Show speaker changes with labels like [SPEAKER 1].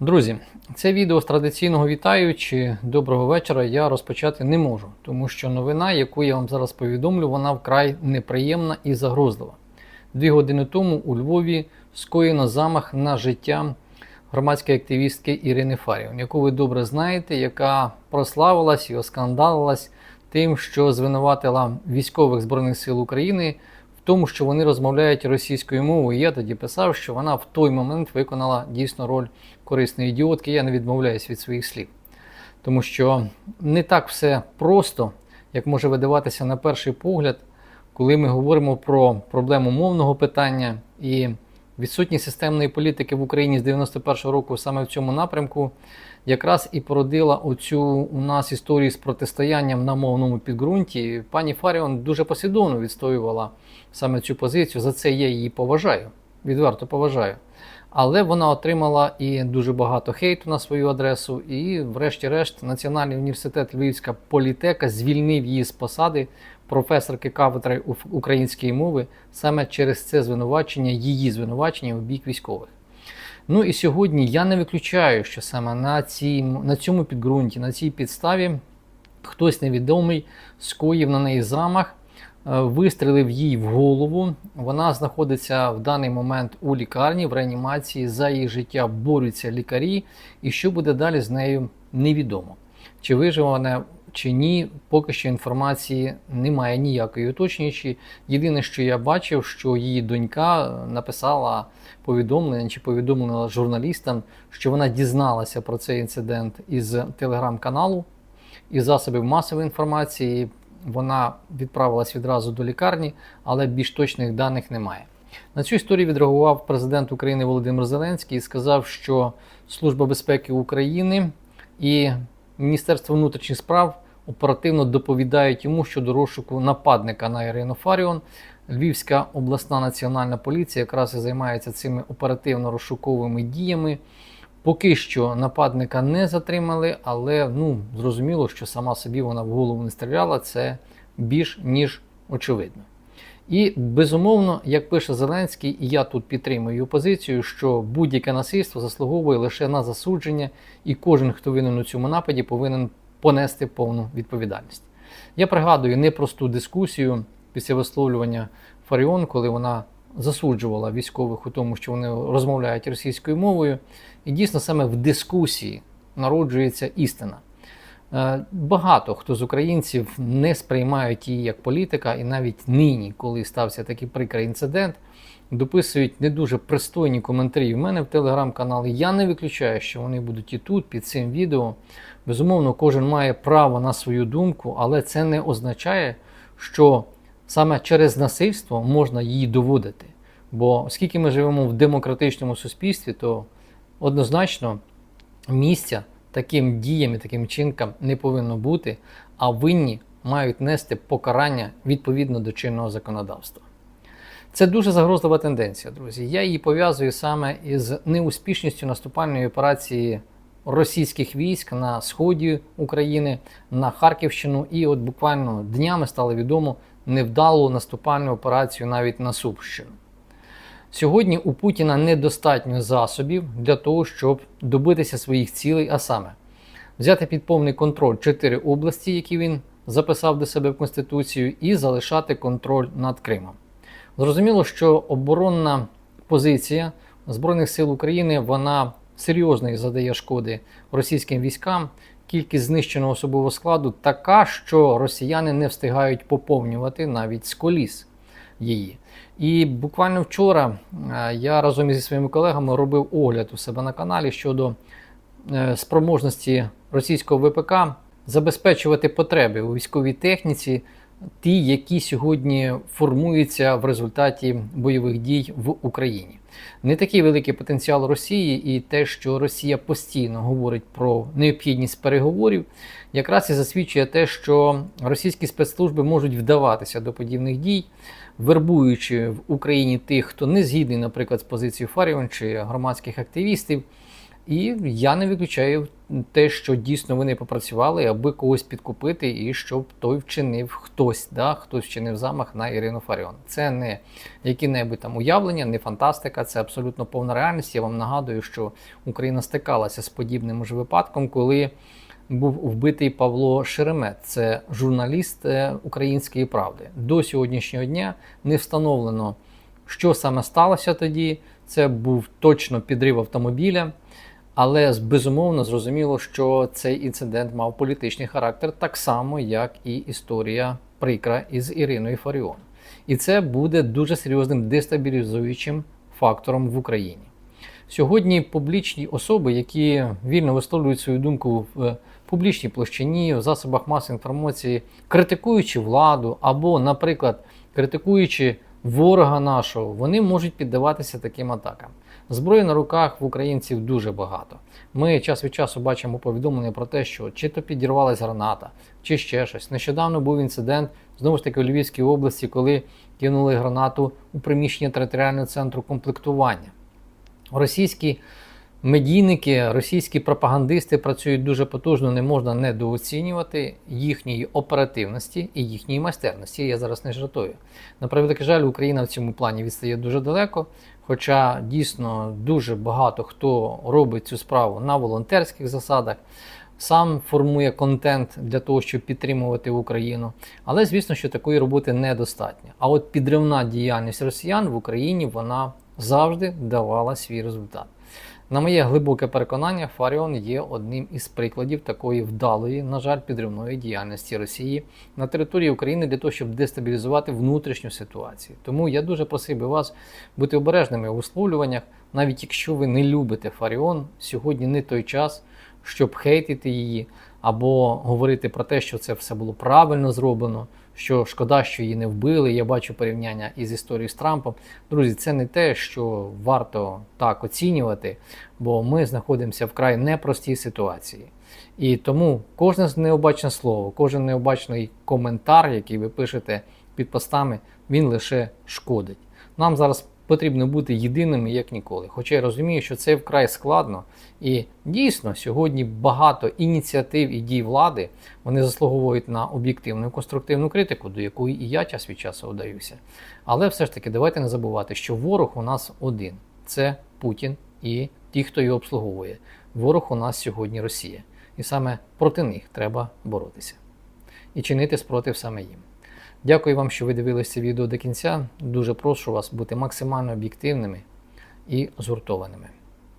[SPEAKER 1] Друзі, це відео з традиційного вітаючи доброго вечора я розпочати не можу, тому що новина, яку я вам зараз повідомлю, вона вкрай неприємна і загрозлива. Дві години тому у Львові скоєно замах на життя громадської активістки Ірини Фаріон, яку ви добре знаєте, яка прославилась і оскандалилась тим, що звинуватила військових збройних сил України тому, що вони розмовляють російською мовою. Я тоді писав, що вона в той момент виконала дійсно роль корисної ідіотки. Я не відмовляюсь від своїх слів. Тому що не так все просто, як може видаватися на перший погляд, коли ми говоримо про проблему мовного питання і відсутність системної політики в Україні з 91-го року саме в цьому напрямку, якраз і породила оцю у нас історію з протистоянням на мовному підґрунті. Пані Фаріон дуже послідовно відстоювала саме цю позицію. За це я її поважаю, відверто поважаю. Але вона отримала і дуже багато хейту на свою адресу. І, врешті-решт, Національний університет Львівська політека звільнив її з посади професорки кафедри української мови саме через це звинувачення, її звинувачення у бік військових. Ну і сьогодні я не виключаю, що саме на, цій, на цьому підґрунті, на цій підставі хтось невідомий скоїв на неї замах, е, вистрелив їй в голову. Вона знаходиться в даний момент у лікарні в реанімації. За її життя борються лікарі, і що буде далі з нею невідомо. Чи виживе вона чи ні, поки що інформації немає ніякої уточнюючої. Єдине, що я бачив, що її донька написала повідомлення чи повідомлена журналістам, що вона дізналася про цей інцидент із телеграм-каналу із засобів масової інформації. Вона відправилась відразу до лікарні, але більш точних даних немає. На цю історію відреагував президент України Володимир Зеленський і сказав, що Служба безпеки України і Міністерство внутрішніх справ оперативно доповідають йому щодо розшуку нападника на Ірину Фаріон. Львівська обласна національна поліція якраз і займається цими оперативно-розшуковими діями. Поки що нападника не затримали, але ну, зрозуміло, що сама собі вона в голову не стріляла, це більш ніж очевидно. І безумовно, як пише Зеленський, і я тут підтримую позицію, що будь-яке насильство заслуговує лише на засудження, і кожен, хто винен у цьому нападі, повинен понести повну відповідальність. Я пригадую непросту дискусію після висловлювання Фаріон, коли вона засуджувала військових у тому, що вони розмовляють російською мовою. І дійсно саме в дискусії народжується істина. Е, Багато хто з українців не сприймають її як політика, і навіть нині, коли стався такий прикрий інцидент, дописують не дуже пристойні коментарі в мене в телеграм-каналі. Я не виключаю, що вони будуть і тут, під цим відео. Безумовно, кожен має право на свою думку, але це не означає, що саме через насильство можна її доводити. Бо оскільки ми живемо в демократичному суспільстві, то однозначно місця таким діям і таким чинкам не повинно бути, а винні мають нести покарання відповідно до чинного законодавства. Це дуже загрозлива тенденція, друзі. Я її пов'язую саме із неуспішністю наступальної операції російських військ на сході України, на Харківщину, і от буквально днями стало відомо невдалу наступальну операцію навіть на Сумщину. Сьогодні у Путіна недостатньо засобів для того, щоб добитися своїх цілей, а саме взяти під повний контроль чотири області, які він записав до себе в Конституцію, і залишати контроль над Кримом. Зрозуміло, що оборонна позиція Збройних сил України вона серйозно задає шкоди російським військам. Кількість знищеного особового складу така, що росіяни не встигають поповнювати навіть з коліс її. І буквально вчора е, я разом зі своїми колегами робив огляд у себе на каналі щодо е, спроможності російського ВПК забезпечувати потреби у військовій техніці, ті, які сьогодні формуються в результаті бойових дій в Україні. Не такий великий потенціал Росії, і те, що Росія постійно говорить про необхідність переговорів, якраз і засвідчує те, що російські спецслужби можуть вдаватися до подібних дій, вербуючи в Україні тих, хто не згідний, наприклад, з позицією Фаріон чи громадських активістів. І я не виключаю те, що дійсно вони попрацювали, аби когось підкупити, і щоб той вчинив хтось, да, хтось вчинив замах на Ірину Фаріон. Це не які-небудь там уявлення, не фантастика, це абсолютно повна реальність. Я вам нагадую, що Україна стикалася з подібним ж випадком, коли був вбитий Павло Шеремет, це журналіст е, Української правди. До сьогоднішнього дня не встановлено, що саме сталося тоді. Це був точно підрив автомобіля. Але безумовно зрозуміло, що цей інцидент мав політичний характер, так само, як і історія прикра із Іриною Фаріон. І це буде дуже серйозним дестабілізуючим фактором в Україні. Сьогодні публічні особи, які вільно висловлюють свою думку в публічній площині, в засобах масової інформації, критикуючи владу або, наприклад, критикуючи ворога нашого, вони можуть піддаватися таким атакам. Зброї на руках в українців дуже багато. Ми час від часу бачимо повідомлення про те, що чи то підірвалась граната, чи ще щось. Нещодавно був інцидент знову ж таки у Львівській області, коли кинули гранату у приміщення територіального центру комплектування. Російські медійники, російські пропагандисти працюють дуже потужно, не можна недооцінювати їхньої оперативності і їхньої майстерності. Я зараз не жартую. На превеликий жаль, Україна в цьому плані відстає дуже далеко. Хоча дійсно дуже багато хто робить цю справу на волонтерських засадах, сам формує контент для того, щоб підтримувати Україну. Але звісно, що такої роботи недостатньо. А от підривна діяльність росіян в Україні вона завжди давала свій результат. На моє глибоке переконання, Фаріон є одним із прикладів такої вдалої, на жаль, підривної діяльності Росії на території України для того, щоб дестабілізувати внутрішню ситуацію. Тому я дуже просив би вас бути обережними у висловлюваннях, навіть якщо ви не любите Фаріон, сьогодні не той час, щоб хейтити її або говорити про те, що це все було правильно зроблено, що шкода, що її не вбили. Я бачу порівняння із історією з Трампом. Друзі, це не те, що варто так оцінювати, бо ми знаходимося в край непростій ситуації. І тому кожне необачне слово, кожен необачний коментар, який ви пишете під постами, він лише шкодить. Нам зараз потрібно бути єдиними як ніколи. Хоча я розумію, що це вкрай складно. І дійсно сьогодні багато ініціатив і дій влади вони заслуговують на об'єктивну і конструктивну критику, до якої і я час від часу вдаюся. Але все ж таки, давайте не забувати, що ворог у нас один це Путін і ті, хто його обслуговує. Ворог у нас сьогодні Росія. І саме проти них треба боротися і чинити спротив саме їм. Дякую вам, що ви дивилися це відео до кінця. Дуже прошу вас бути максимально об'єктивними і згуртованими.